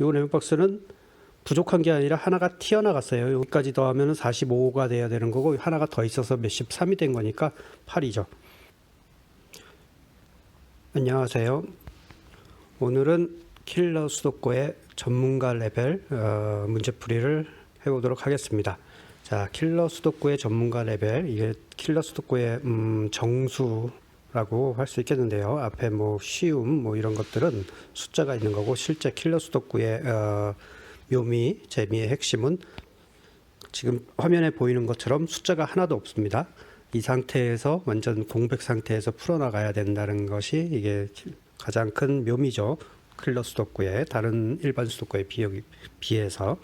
요 네모박스는 부족한 게 아니라 하나가 튀어나갔어요. 여기까지 더하면 45가 돼야 되는 거고 하나가 더 있어서 몇십 3이 된 거니까 8이죠. 안녕하세요. 오늘은 킬러 수도코의 전문가 레벨 어, 문제풀이를 해보도록 하겠습니다. 자, 킬러 수도코의 전문가 레벨 이게 킬러 수도코의 음, 정수 라고 할 수 있겠는데요. 앞에 뭐 쉬움 뭐 이런 것들은 숫자가 있는 거고 실제 킬러 수도코의 어, 묘미 재미의 핵심은 지금 화면에 보이는 것처럼 숫자가 하나도 없습니다. 이 상태에서 완전 공백 상태에서 풀어나가야 된다는 것이 이게 가장 큰 묘미죠. 클러 수도쿠의 다른 일반 수도쿠에 비해- 비해서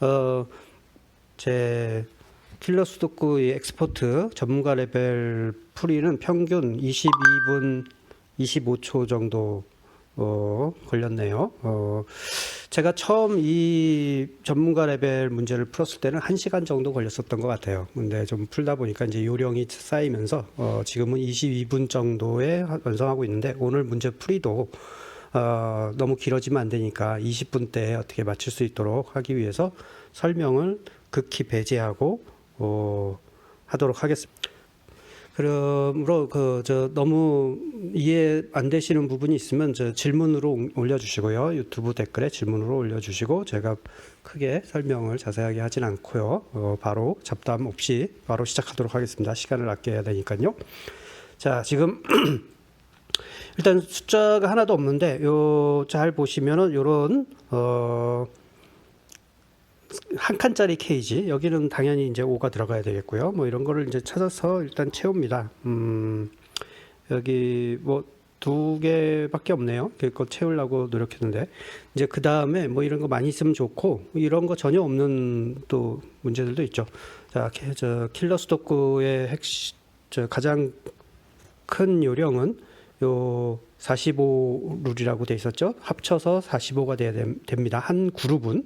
어, 제 킬러 수도쿠의 엑스포트 전문가 레벨 풀이는 평균 22분 25초 정도 어, 걸렸네요. 어, 제가 처음 이 전문가 레벨 문제를 풀었을 때는 1시간 정도 걸렸었던 것 같아요. 근데 좀 풀다 보니까 이제 요령이 쌓이면서 어, 지금은 22분 정도에 하- 완성하고 있는데 오늘 문제 풀이도 어, 너무 길어지면 안 되니까 20분대에 어떻게 맞출 수 있도록 하기 위해서 설명을 극히 배제하고 어, 하도록 하겠습니다. 그러므로 그 저 너무 이해 안 되시는 부분이 있으면 저 질문으로 올- 올려주시고요 유튜브 댓글에 질문으로 올려주시고 제가 크게 설명을 자세하게 하진 않고요 어, 바로 잡담 없이 바로 시작하도록 하겠습니다 시간을 아껴야 되니까요 자 지금 일단 숫자가 하나도 없는데 요 잘 보시면은 요런 어. 한 칸짜리 케이지 여기는 당연히 이제 5가 들어가야 되겠고요. 뭐 이런 거를 이제 찾아서 일단 채웁니다. 음, 여기 뭐 두 개밖에 없네요. 그거 채우려고 노력했는데 이제 그 다음에 뭐 이런 거 많이 있으면 좋고 이런 거 전혀 없는 또 문제들도 있죠. 자, 케- 저 킬러 핵심 저 가장 큰 요령은 요 45 룰이라고 돼 있었죠. 합쳐서 45가 돼야 됨- 됩니다. 한 그룹은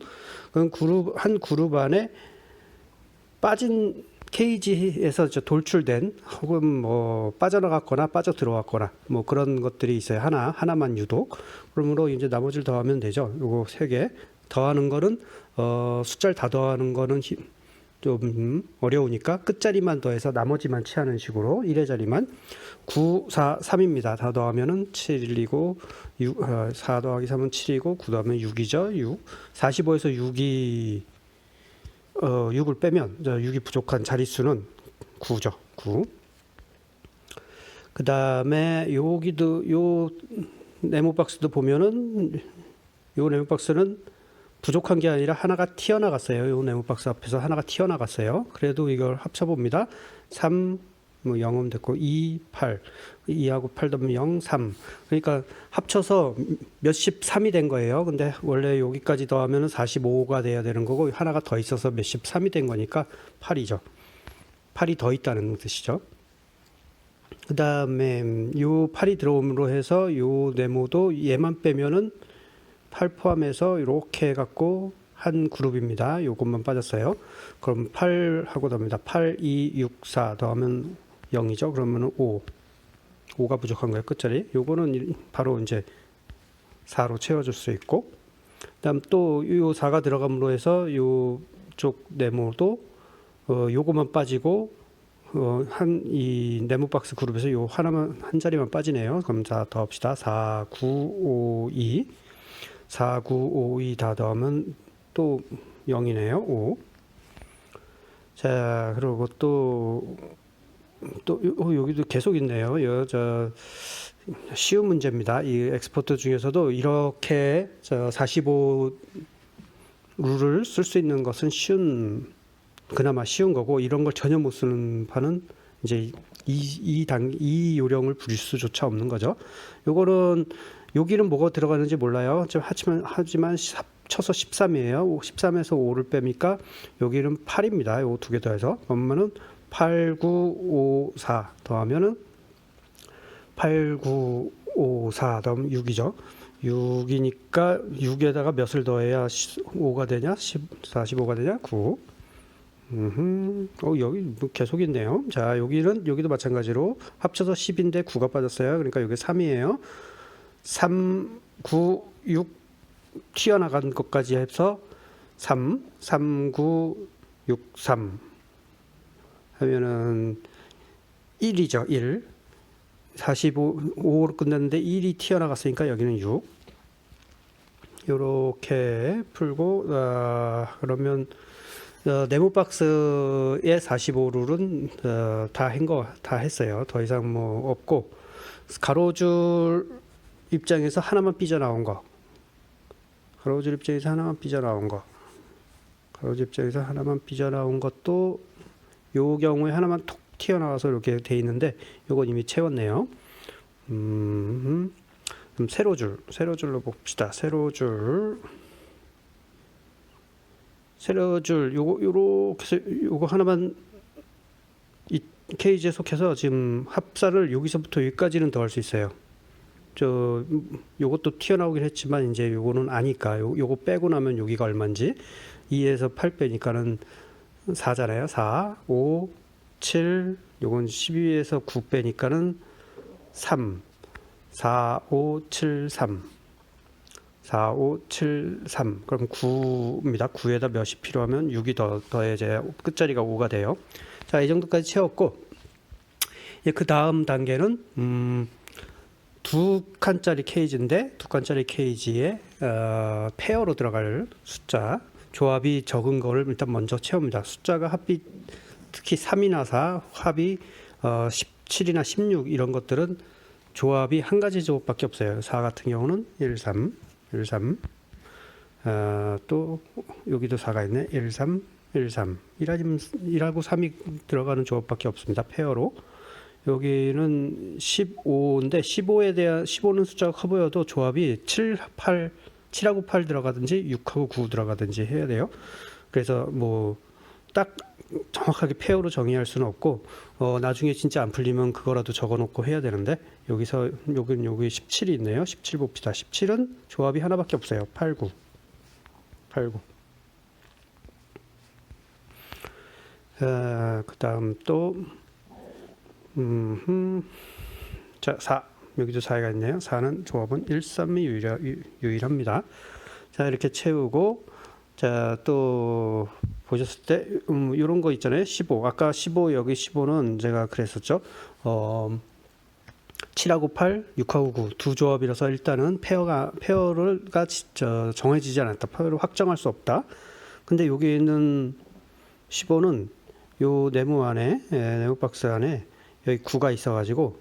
그럼 그룹 한 그룹 안에 빠진 케이지에서 저 돌출된 혹은 뭐 빠져나갔거나 빠져 들어왔거나 뭐 그런 것들이 있어요. 하나 하나만 유독. 그러므로 이제 나머지를 더하면 되죠. 요거 세 개. 더하는 거는 어 숫자를 다 더하는 거는 히- 좀 어려우니까 끝자리만 더해서 나머지만 취하는 식으로 1의 자리만 9, 4, 3입니다. 다 더하면은 7이고 6, 어, 4 더하기 3은 7이고 9 더하면 6이죠. 6. 45에서 6이 어, 6을 빼면 저 6이 부족한 자릿수는 9죠. 9. 그 다음에 여기도 요 네모 박스도 보면은 요 네모 박스는 부족한 게 아니라 하나가 튀어나갔어요. 요 네모 박스 앞에서 하나가 튀어나갔어요. 그래도 이걸 합쳐 봅니다. 3, 뭐 0은 됐고 2, 8. 2하고 8 더하면 0, 3. 그러니까 합쳐서 몇십 3이 된 거예요. 근데 원래 여기까지 더하면 45가 돼야 되는 거고 하나가 더 있어서 몇십 3이 된 거니까 8이죠. 8이 더 있다는 뜻이죠. 그 다음에 요 8이 들어옴으로 해서 요 네모도 얘만 빼면은 8 포함해서 이렇게 해갖고 한 그룹입니다. 요것만 빠졌어요. 그럼 8 하고 더합니다. 8, 2, 6, 4 더하면 0이죠. 그러면 5. 5가 부족한 거예요. 끝자리. 요거는 이- 바로 이제 4로 채워줄 수 있고 그다음 또 요 4가 들어감으로 해서 요쪽 네모도 어 요거만 빠지고 어 한 이 네모 박스 그룹에서 요 하나만 한 자리만 빠지네요. 그럼 자 더합시다. 4 9 5 2 4 9 5 2 다 더하면 또 0이네요. 5. 자, 그리고 또 또 어, 여기도 계속 있네요. 여 저 쉬운 문제입니다. 이 엑스포트 중에서도 이렇게 저 45 룰을 쓸 수 있는 것은 쉬운 그나마 쉬운 거고 이런 걸 전혀 못 쓰는 판은 이제 이이당이 요령을 부릴 수조차 없는 거죠. 요거는 여기는 뭐가 들어가는지 몰라요. 좀 하지만 하지만 합쳐서 13이에요. 13에서 5를 빼니까 여기는 8입니다. 요거 두개 더해서 그러면은 8, 9, 5, 4 더하면은 8, 9, 5, 4 더하면 6이죠. 6이니까 6에다가 몇을 더해야 5가 되냐? 10, 45가 되냐? 9. 음, 어, 여기 뭐 계속 있네요. 자, 여기는 여기도 마찬가지로 합쳐서 10인데 9가 빠졌어요. 그러니까 여기 3이에요. 3, 9, 6, 튀어나간 것까지 해서 3, 3, 9, 6, 3 하면은 1이죠. 1. 45, 5로 끝났는데 1이 튀어나갔으니까 여기는 6. 요렇게 풀고 아, 그러면 어, 네모 박스의 45룰은 어, 다 한 거 다 했어요. 더 이상 뭐 없고 가로줄 입장에서 하나만 삐져나온 거. 가로줄 입장에서 하나만 삐져나온 거. 가로줄 입장에서 하나만 삐져나온 것도 요 경우에 하나만 톡 튀어나와서 이렇게 돼 있는데 요건 이미 채웠네요. 음, 그럼 세로 줄, 세로 줄로 봅시다. 세로 줄, 세로 줄, 요거 요렇게 요거 하나만 이 케이지에 속해서 지금 합사를 여기서부터 여기까지는 더 할 수 있어요. 저 요것도 튀어나오긴 했지만 이제 요거는 아니까 요, 요거 빼고 나면 여기가 얼마인지 2에서 8 빼니까는 4잖아요. 4, 5, 7, 요건 12에서 9 빼니까는 3, 4, 5, 7, 3. 4, 5, 7, 3. 그럼 9입니다. 9에다 몇이 필요하면 6이 더, 더해져야 끝자리가 5가 돼요. 자, 이 정도까지 채웠고, 예, 그 다음 단계는, 음, 두 칸짜리 케이지인데, 두 칸짜리 케이지에, 어, 페어로 들어갈 숫자, 조합이 적은 거를 일단 먼저 채웁니다. 숫자가 합이 특히 3이나 4, 합이 어, 17이나 16 이런 것들은 조합이 한 가지 조합밖에 없어요. 4 같은 경우는 1, 3, 1, 3. 어, 또 여기도 4가 있네. 1, 3, 1, 3. 1하면 1하고 3이 들어가는 조합밖에 없습니다. 페어로. 여기는 15인데 15에 대한 15는 숫자가 커 보여도 조합이 7, 8 7하고 8 들어가든지 6하고 9 들어가든지 해야 돼요. 그래서 뭐 딱 정확하게 페어로 정의할 수는 없고 어 나중에 진짜 안 풀리면 그거라도 적어 놓고 해야 되는데 여기서 여긴 여기 17이 있네요. 17 봅시다. 17은 조합이 하나밖에 없어요. 8 9. 8 9. 어, 그다음 또 음, 자, 4. 여기도 4가 있네요. 4는 조합은 1, 3이 유일하, 유- 유일합니다. 자, 이렇게 채우고, 자, 또 보셨을 때, 음, 이런 거 있잖아요. 15. 아까 15, 여기 15는 제가 그랬었죠. 어, 7하고 8, 6하고 9 두 조합이라서 일단은 페어가 페어가 지- 저, 정해지지 않았다. 페어를 확정할 수 없다. 근데 여기 있는 15는 요 네모 안에 예, 네모 박스 안에 여기 9가 있어가지고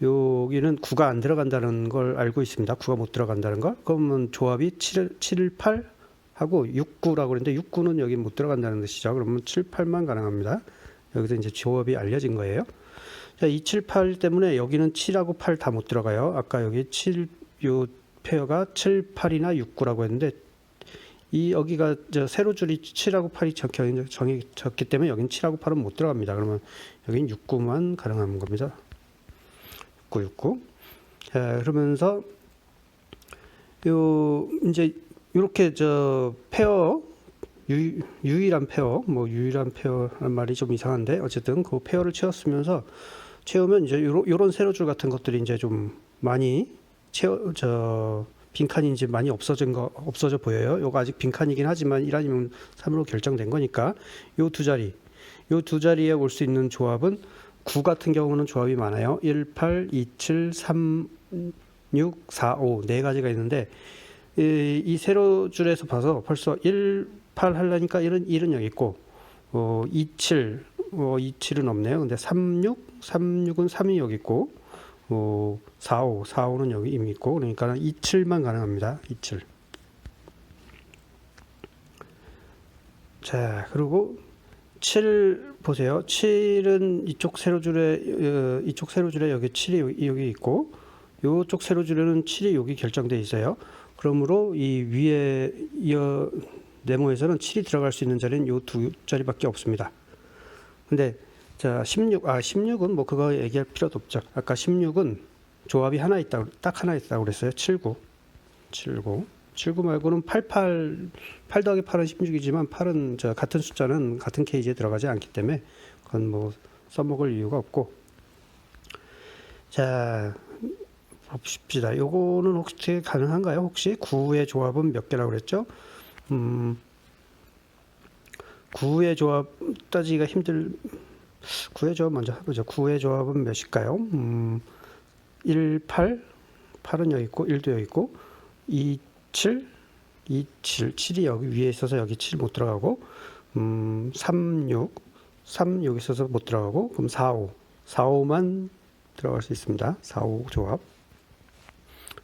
여기는 9가 안 들어간다는 걸 알고 있습니다. 9가 못 들어간다는 걸. 그러면 조합이 7, 7 8 하고 6, 9라고 그랬는데 6, 9는 여기 못 들어간다는 뜻이죠. 그러면 7, 8만 가능합니다. 여기서 이제 조합이 알려진 거예요. 자, 2, 7, 8 때문에 여기는 7하고 8 다 못 들어가요. 아까 여기 7, 요 페어가 7, 8이나 6, 9라고 했는데 이 여기가 저 세로 줄이 7하고 8이 적혀 정해졌기 때문에 여기는 7하고 8은 못 들어갑니다. 그러면 여기는 6, 9만 가능한 겁니다. 6, 9, 6, 9. 자, 그러면서 요 이제 이렇게 저 페어 유, 유일한 페어 뭐 유일한 페어란 말이 좀 이상한데 어쨌든 그 페어를 채웠으면서 채우면 이제 요런, 요런 세로줄 같은 것들이 이제 좀 많이 채워 저 빈칸이 이제 많이 없어진 거 없어져 보여요. 요거 아직 빈칸이긴 하지만 1 아니면 3으로 결정된 거니까 요 두 자리 요 두 자리에 올 수 있는 조합은 9 같은 경우는 조합이 많아요. 1, 8, 2, 7, 3, 6, 4, 5 네 가지가 있는데 이, 이 세로 줄에서 봐서 벌써 1, 8 하려니까 1은 1은 여기 있고 어, 2, 7, 어, 2, 7은 없네요. 근데 3, 6, 3, 6은 3이 여기 있고 어, 4, 5, 4, 5는 여기 이미 있고 그러니까 2, 7만 가능합니다. 2, 7. 자, 그리고 7 보세요. 7은 이쪽 세로줄에 어, 이쪽 세로줄에 여기 7이 여기- 여기 있고 이쪽 세로줄에는 7이 여기 결정돼 있어요. 그러므로 이 위에 이어 네모에서는 7이 들어갈 수 있는 자리는 요 두 자리밖에 없습니다. 근데 자, 16, 아, 16은 뭐 그거 얘기할 필요도 없죠. 아까 16은 조합이 하나 있다, 딱 하나 있다고 그랬어요. 79. 79. 79 말고는 88, 8 더하기 8은 16이지만 8은 저 같은 숫자는 같은 케이지에 들어가지 않기 때문에 그건 뭐 써먹을 이유가 없고. 자, 봅시다. 요거는 혹시 가능한가요? 혹시 9의 조합은 몇 개라고 그랬죠? 음, 9의 조합 따지기가 힘들 9의 조합 먼저 해보죠. 9의 조합은 몇일까요? 음, 1, 8, 8은 여기 있고 1도 여기 있고 2, 7, 2, 7, 7이 여기 위에 있어서 여기 7 못 들어가고 음, 3, 6, 3 여기 있어서 못 들어가고 그럼 4, 5, 4, 5만 들어갈 수 있습니다. 4, 5 조합.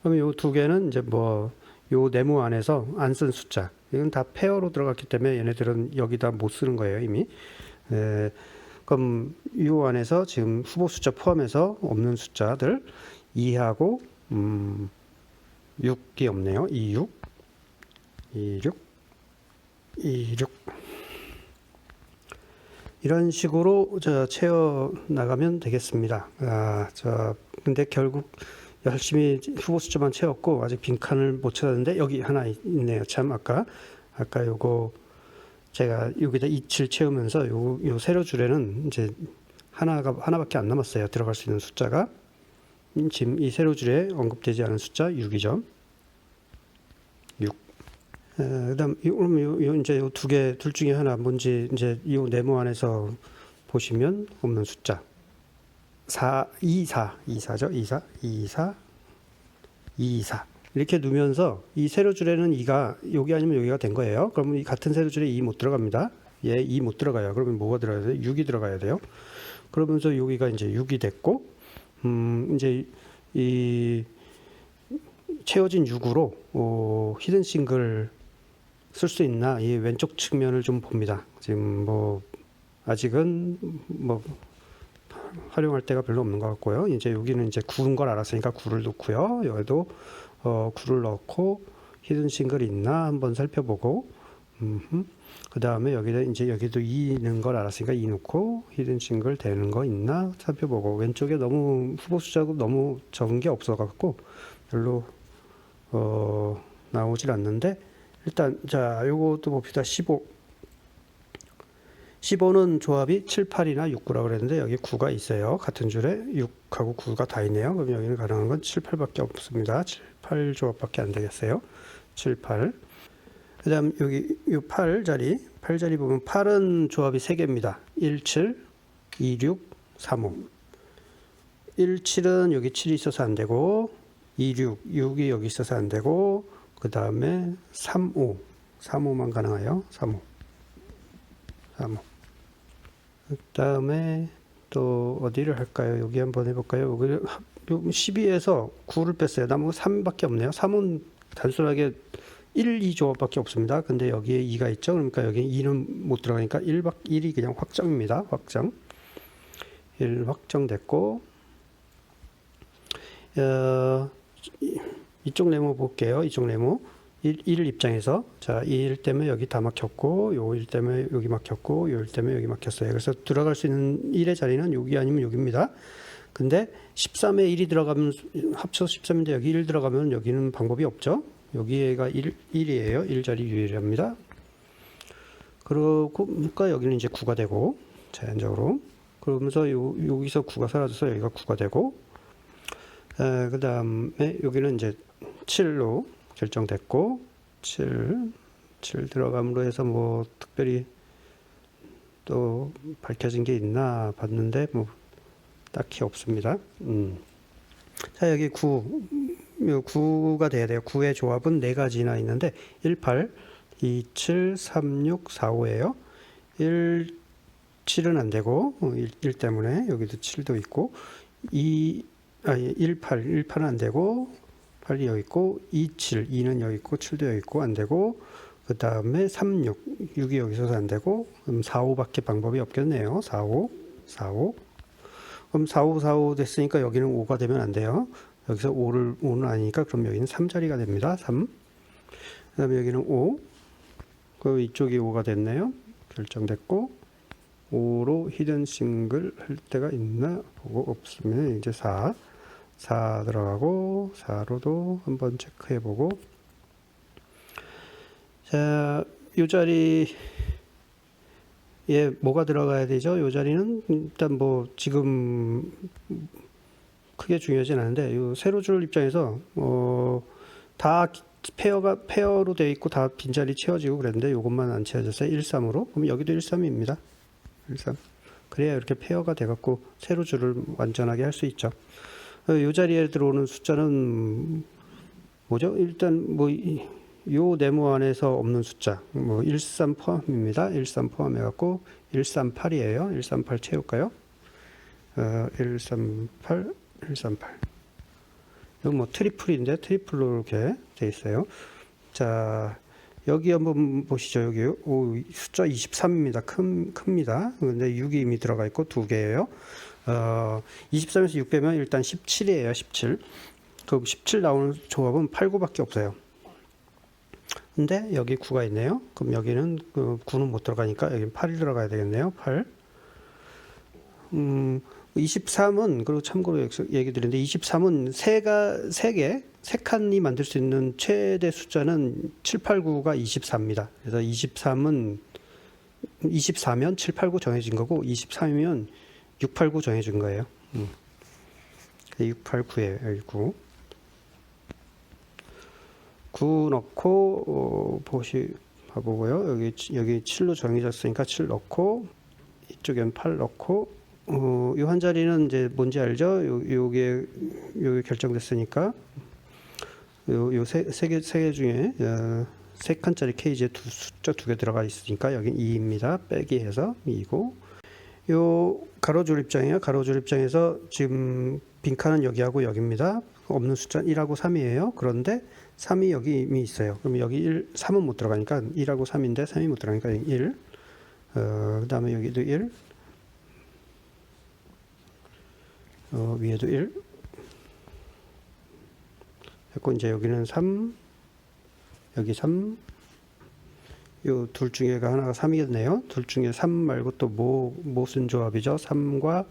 그럼 요두 개는 이제 뭐 요 네모 안에서 안 쓴 숫자 이건 다 페어로 들어갔기 때문에 얘네들은 여기다 못 쓰는 거예요 이미. 에, 그럼 이 안에서 지금 후보 숫자 포함해서 없는 숫자들 2하고 음, 6이 없네요. 26, 26, 26 이런 식으로 저 채워 나가면 되겠습니다. 아, 저 근데 결국 열심히 후보 숫자만 채웠고 아직 빈칸을 못 찾았는데 여기 하나 있네요. 참 아까 아까 요거 제가 여기다 27 채우면서 요, 요 세로 줄에는 이제 하나가 하나밖에 안 남았어요. 들어갈 수 있는 숫자가 음, 지금 이 세로 줄에 언급되지 않은 숫자 6이죠. 6. 에, 그다음 요, 그럼 요, 요 이제 요두개 둘 중에 하나 뭔지 이제 이 네모 안에서 보시면 없는 숫자 4 2 4 2 4죠. 2 4 2 4 2 4 이렇게 두면서 이 세로 줄에는 2가 여기 아니면 여기가 된 거예요. 그러면 이 같은 세로 줄에 2못 들어갑니다. 얘2못 들어가요. 그러면 뭐가 들어가야 돼요? 6이 들어가야 돼요. 그러면서 여기가 이제 6이 됐고, 음, 이제 이 채워진 6으로 어, 히든 싱글 쓸 수 있나 이 왼쪽 측면을 좀 봅니다. 지금 뭐 아직은 뭐 활용할 데가 별로 없는 것 같고요. 이제 여기는 이제 9인 걸 알았으니까 9를 넣고요. 여기도 어, 9를 넣고 히든 싱글이 있나 한번 살펴보고 그 다음에 여기다 이제 여기도 2 있는 걸 알았으니까 2 넣고 히든 싱글 되는 거 있나 살펴보고. 왼쪽에 너무 후보 숫자가 너무 적은 게 없어갖고 별로 어, 나오질 않는데 일단 자 요것도 봅시다. 15 15는 조합이 7, 8이나 6, 9라고 그랬는데 여기 9가 있어요. 같은 줄에 6하고 9가 다 있네요. 그럼 여기는 가능한 건 7, 8밖에 없습니다. 7, 8 조합밖에 안 되겠어요. 7, 8. 그 다음 여기 이 8 자리, 8 자리 보면 8은 조합이 3개입니다. 1, 7, 2, 6, 3, 5. 1, 7은 여기 7이 있어서 안 되고 2, 6, 6이 여기 있어서 안 되고 그 다음에 3, 5. 3, 5만 가능해요. 3, 5. 3, 5. 그 다음에 또 어디를 할까요? 여기 한번 해볼까요? 여기 12에서 9를 뺐어요. 남은 거 3밖에 없네요. 3은 단순하게 1, 2 조합밖에 없습니다. 근데 여기에 2가 있죠. 그러니까 여기 2는 못 들어가니까 1밖 1이 그냥 확정입니다. 확정. 1 확정됐고 어, 이- 이쪽 네모 볼게요. 이쪽 네모. 1, 1 입장에서 자, 2일 때문에 여기 다 막혔고 요1 때문에 여기 막혔고 요1 때문에 여기 막혔어요. 그래서 들어갈 수 있는 1의 자리는 여기 아니면 여기입니다. 근데 13에 1이 들어가면 합쳐서 13인데 여기 1 들어가면 여기는 방법이 없죠. 여기가 1, 1이에요. 1 자리 유일합니다. 그러니까 여기는 이제 9가 되고 자연적으로 그러면서 요, 여기서 9가 사라져서 여기가 9가 되고 에, 그다음에 여기는 이제 7로 결정됐고 7, 7 들어감으로 해서 뭐 특별히 또 밝혀진 게 있나 봤는데 뭐 딱히 없습니다. 음. 자 여기 9, 요 9가 돼야 돼요. 9의 조합은 네 가지나 있는데 1, 8, 2, 7, 3, 6, 4, 5예요. 1, 7은 안 되고 1, 1 때문에 여기도 7도 있고 2, 아니 1, 8, 1, 8은 안 되고 8이 여기 있고 2, 7, 2는 여기 있고 7도 여기 있고 안 되고 그 다음에 3, 6, 6이 여기 있어서 안 되고 그럼 4, 5밖에 방법이 없겠네요. 4, 5, 4, 5 그럼 4, 5, 4, 5 됐으니까 여기는 5가 되면 안 돼요. 여기서 5를 5는 아니니까 그럼 여기는 3자리가 됩니다. 3. 그 다음에 여기는 5. 그 이쪽이 5가 됐네요. 결정됐고 5로 히든 싱글 할 때가 있나 보고 없으면 이제 4. 4 들어가고 4로도 한번 체크해 보고 자, 이 자리 에 뭐가 들어가야 되죠? 이 자리는 일단 뭐 지금 크게 중요하진 않은데 요 세로 줄 입장에서 어, 다 페어가 페어로 되어 있고 다 빈자리 채워지고 그랬는데 요것만 안 채워졌어요. 1, 3으로. 그럼 여기도 1, 3입니다. 1, 3. 그래야 이렇게 페어가 돼 갖고 세로 줄을 완전하게 할 수 있죠. 어, 요 자리에 들어오는 숫자는 뭐죠? 일단 뭐 요 네모 안에서 없는 숫자 뭐 13 포함입니다. 13 포함해 갖고 138이에요. 138 채울까요? 어, 138 138 이건 뭐 트리플인데 트리플로 이렇게 돼 있어요. 자, 여기 한번 보시죠. 여기 오, 숫자 23입니다. 큰, 큽니다. 근데 6이 이미 들어가 있고 두 개예요. 어, 23에서 6 빼면 일단 17이에요. 17. 그럼 17 나오는 조합은 8, 9밖에 없어요. 근데 여기 9가 있네요. 그럼 여기는 그 9는 못 들어가니까 여기 8이 들어가야 되겠네요. 8. 음, 23은 그리고 참고로 얘기 드렸는데 23은 세가 세 개, 세 칸이 만들 수 있는 최대 숫자는 7, 8, 9가 24입니다. 그래서 23은 24면 7, 8, 9 정해진 거고 23이면 6, 8, 9 정해진 거예요. 음. 6, 8, 9예요. 여기 9. 9 넣고 어, 보시 봐보고요. 여기 여기 7로 정해졌으니까 7 넣고 이쪽엔 8 넣고 어, 이한 자리는 이제 뭔지 알죠? 요, 요게 요게 결정됐으니까 요요세세개세 개 중에 어, 세 칸짜리 케이지에 두 숫자 두 개 들어가 있으니까 여긴 2입니다. 빼기 해서 2고 요 가로줄 입장이에요. 가로줄 입장에서 지금 빈 칸은 여기하고 여기입니다. 없는 숫자는 1하고 3이에요. 그런데 3이 여기 이미 있어요. 그럼 여기 1, 3은 못 들어가니까 1하고 3인데 3이 못 들어가니까 1. 어, 그 다음에 여기도 1. 어, 위에도 1. 했고 이제 여기는 3. 여기 3. 요 둘 중에가 하나가 3이겠네요. 둘 중에 3 말고 또 뭐, 무슨 조합이죠? 3과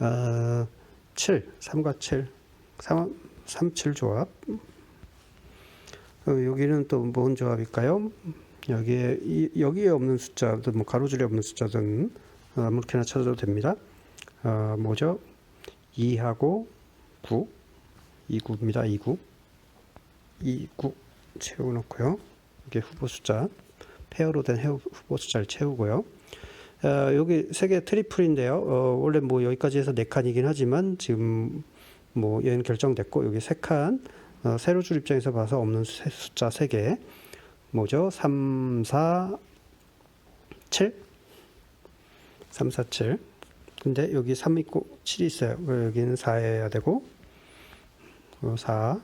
어, 7. 3과 7. 3, 3, 7 조합. 어, 여기는 또 뭔 조합일까요? 여기에 이, 여기에 없는 숫자든 뭐 가로줄에 없는 숫자든 어, 아무렇게나 찾아도 됩니다. 어, 뭐죠? 2하고 9, 29입니다. 29, 29 채워놓고요. 이게 후보 숫자 페어로 된 후보 숫자를 채우고요. 어, 여기 세 개 트리플인데요. 어, 원래 뭐 여기까지 해서 네 칸이긴 하지만 지금 뭐 얘는 결정됐고 여기 세 칸. 어, 세로 줄 입장에서 봐서 없는 세, 숫자 3개 뭐죠? 3, 4, 7 3, 4, 7 근데 여기 3 있고 7이 있어요 여기는 4여야 되고 어, 4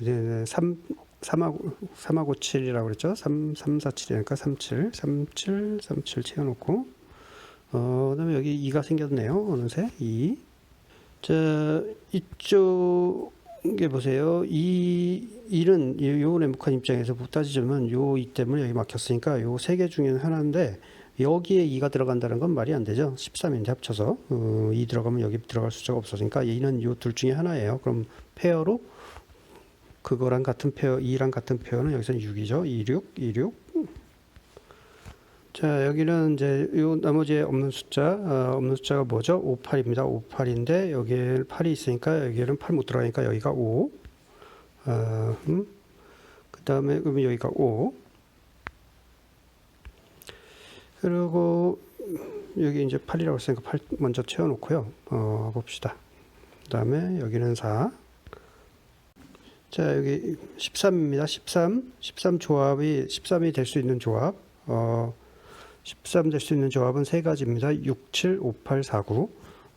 이제 3, 3하고 3하고 7이라고 그랬죠? 3, 3, 4, 7이니까 3, 7, 3, 7, 3, 7 채워 놓고 어, 그다음에 여기 2가 생겼네요. 어느새 2. 자, 이쪽에 보세요. 이 일은 요 네모칸 입장에서 따지자면 요이 때문에 여기 막혔으니까 요 세 개 중에 하나인데 여기에 2가 들어간다는 건 말이 안 되죠. 13인데 합쳐서 어, 2 들어가면 여기 들어갈 숫자가 없어지니까 2는 요 둘 중에 하나예요. 그럼 페어로 그거랑 같은 페어, 2랑 같은 페어는 여기서 6이죠. 26, 26. 자, 여기는 이제 요 나머지에 없는 숫자, 어, 없는 숫자가 뭐죠? 58입니다. 58인데 여기에 8이 있으니까 여기에는 8 못 들어가니까 여기가 5. 어, 음? 그 다음에 그러면 여기가 5. 그리고 여기 이제 8이라고 했으니까 8 먼저 채워 놓고요. 어, 봅시다. 그 다음에 여기는 4. 자, 여기 13입니다. 13. 13 조합이, 13이 될 수 있는 조합. 어, 13 될 수 있는 조합은 세 가지입니다. 6, 7, 5, 8, 4, 9.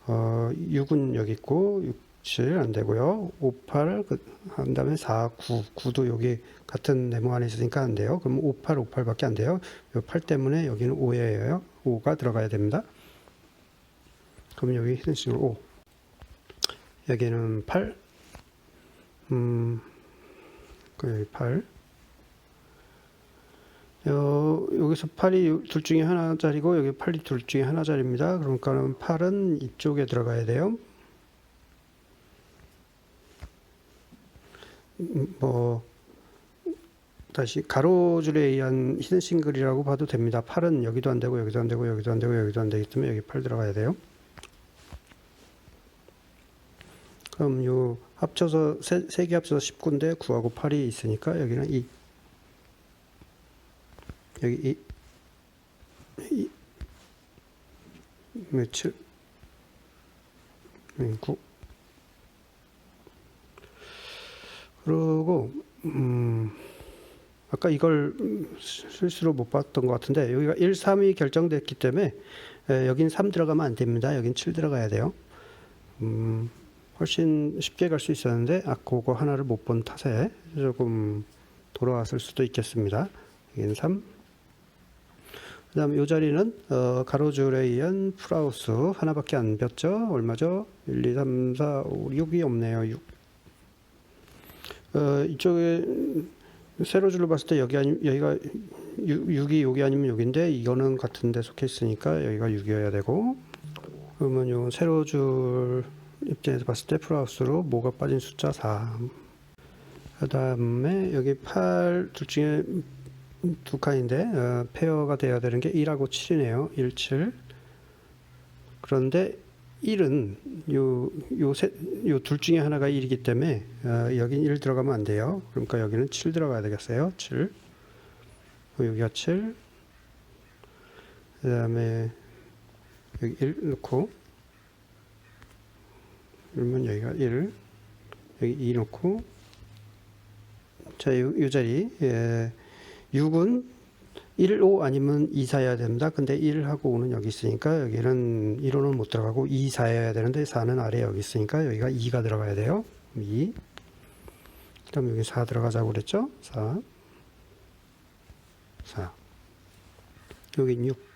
어, 6은 여기 있고 6, 7 안 되고요. 5, 8, 그, 한 다음에 4, 9. 9도 여기 같은 네모 안에 있으니까 안 돼요. 그럼 5, 8, 5, 8밖에 안 돼요. 이8 때문에 여기는 5예요. 5가 들어가야 됩니다. 그럼 여기 히든싱글 5. 여기는 8. 음, 그 8. 어, 여기서 8이 둘 중에 하나짜리고 여기 8이 둘 중에 하나짜리입니다. 그러니까는 8은 이쪽에 들어가야 돼요. 음, 뭐 다시 가로줄에 의한 히든 싱글이라고 봐도 됩니다. 8은 여기도 안 되고 여기도 안 되고 여기도 안 되고 여기도 안 되기 때문에 여기 8 들어가야 돼요. 그럼 요 합쳐서 세, 세개 합쳐서 19인데 9하고 8이 있으니까 여기는 2 여기 2 2 7 9 그리고 음 아까 이걸 음, 실수로 못 봤던 것 같은데 여기가 1, 3이 결정됐기 때문에 에, 여긴 3 들어가면 안 됩니다. 여긴 7 들어가야 돼요. 음, 훨씬 쉽게 갈 수 있었는데 아 그거 하나를 못 본 탓에 조금 돌아왔을 수도 있겠습니다. 여기는 3. 그 다음에 이 자리는 어, 가로줄에 의한 플라우스 하나밖에 안 폈죠. 얼마죠? 1, 2, 3, 4, 5, 6이 없네요. 6. 어, 이쪽에 세로줄로 봤을 때 여기 아니 여기가 6, 6이 여기 아니면 6인데 이거는 같은 데 속해 있으니까 여기가 6이어야 되고 그러면 요 세로줄 입장에서 봤을 때 플러스로 뭐가 빠진 숫자 4. 그 다음에 여기 8 둘 중에 두 칸인데 어, 페어가 돼야 되는 게 1하고 7이네요. 1, 7. 그런데 1은 요요셋요둘 중에 하나가 1이기 때문에 어, 여긴 1 들어가면 안 돼요. 그러니까 여기는 7 들어가야 되겠어요. 7. 어, 여기가 7. 그 다음에 여기 1 넣고 그러면 여기가 1 여기 2 넣고 자, 요, 요 자리 예, 6은 1, 5 아니면 2, 4여야 됩니다. 근데 1하고 5는 여기 있으니까 여기는 1호는 못 들어가고 2, 4여야 되는데 4는 아래 여기 있으니까 여기가 2가 들어가야 돼요. 2. 그 다음에 여기 4 들어가자고 그랬죠? 4. 4. 여기 6.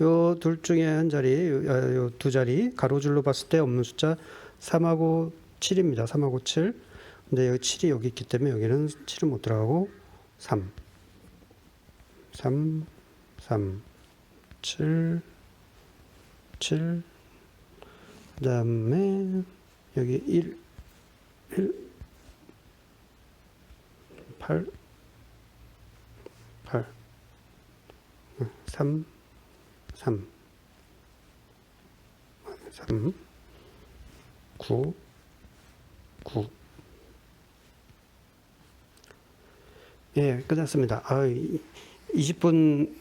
요 둘 중에 한 자리, 요 두 자리, 가로줄로 봤을 때 없는 숫자 3하고 7입니다. 3하고 7. 근데 여기 7이 여기 있기 때문에 여기는 7은 못 들어가고 3. 3, 3, 7, 7. 그 다음에 여기 1, 1, 8, 8, 3, 3, 3, 9, 9. 예, 끝났습니다. 아, 20분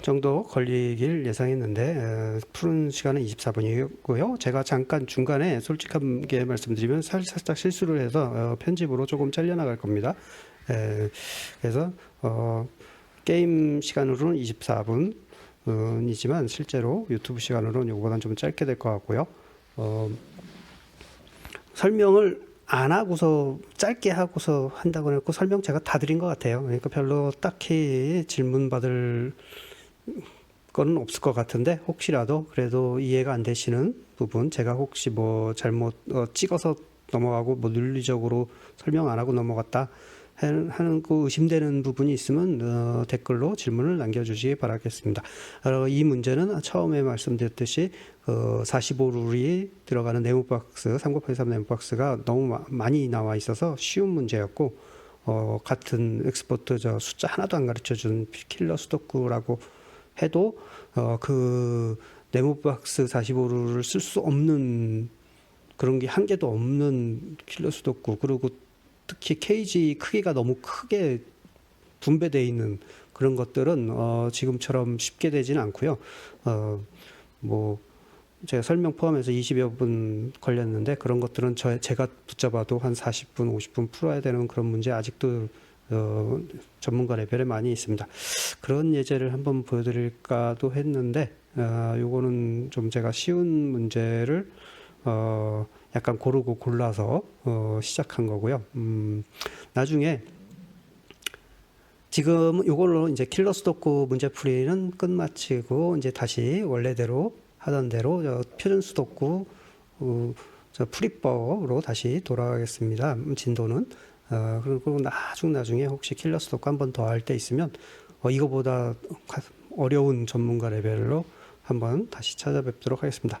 정도 걸리길 예상했는데 어, 푸는 시간은 24분이고요. 제가 잠깐 중간에 솔직하게 말씀드리면 살, 살짝 실수를 해서 어, 편집으로 조금 잘려나갈 겁니다. 에, 그래서 어, 게임 시간으로는 24분 이지만 실제로 유튜브 시간으로는 이거보다는 좀 짧게 될 것 같고요. 어, 설명을 안 하고서 짧게 하고서 한다고 했고 설명 제가 다 드린 것 같아요. 그러니까 별로 딱히 질문 받을 거는 없을 것 같은데 혹시라도 그래도 이해가 안 되시는 부분 제가 혹시 뭐 잘못 어, 찍어서 넘어가고 뭐 논리적으로 설명 안 하고 넘어갔다 하는, 그 의심되는 부분이 있으면 어, 댓글로 질문을 남겨주시기 바라겠습니다. 어, 이 문제는 처음에 말씀드렸듯이 어, 45룰이 들어가는 네모박스 3983 네모박스가 너무 마, 많이 나와 있어서 쉬운 문제였고 어, 같은 엑스포트 저 숫자 하나도 안 가르쳐 준 킬러 수도쿠라고 해도 어, 그 네모박스 45룰을 쓸 수 없는 그런 게 한 개도 없는 킬러 수도쿠 그리고 특히 케이지 크기가 너무 크게 분배되어 있는 그런 것들은 어, 지금처럼 쉽게 되지는 않고요. 어, 뭐 제가 설명 포함해서 20여 분 걸렸는데 그런 것들은 저 제가 붙잡아도 한 40분, 50분 풀어야 되는 그런 문제 아직도 어, 전문가 레벨에 많이 있습니다. 그런 예제를 한번 보여드릴까도 했는데 어, 요거는 좀 제가 쉬운 문제를 어, 약간 고르고 골라서 어, 시작한 거고요. 음, 나중에 지금 이걸로 이제 킬러 수도쿠 문제풀이는 끝마치고 이제 다시 원래대로 하던 대로 저 표준 수도쿠 어, 저 풀이법으로 다시 돌아가겠습니다. 음, 진도는 어, 그리고 나중 나중에 혹시 킬러 수도쿠 한번 더 할 때 있으면 어, 이거보다 어려운 전문가 레벨로 한번 다시 찾아뵙도록 하겠습니다.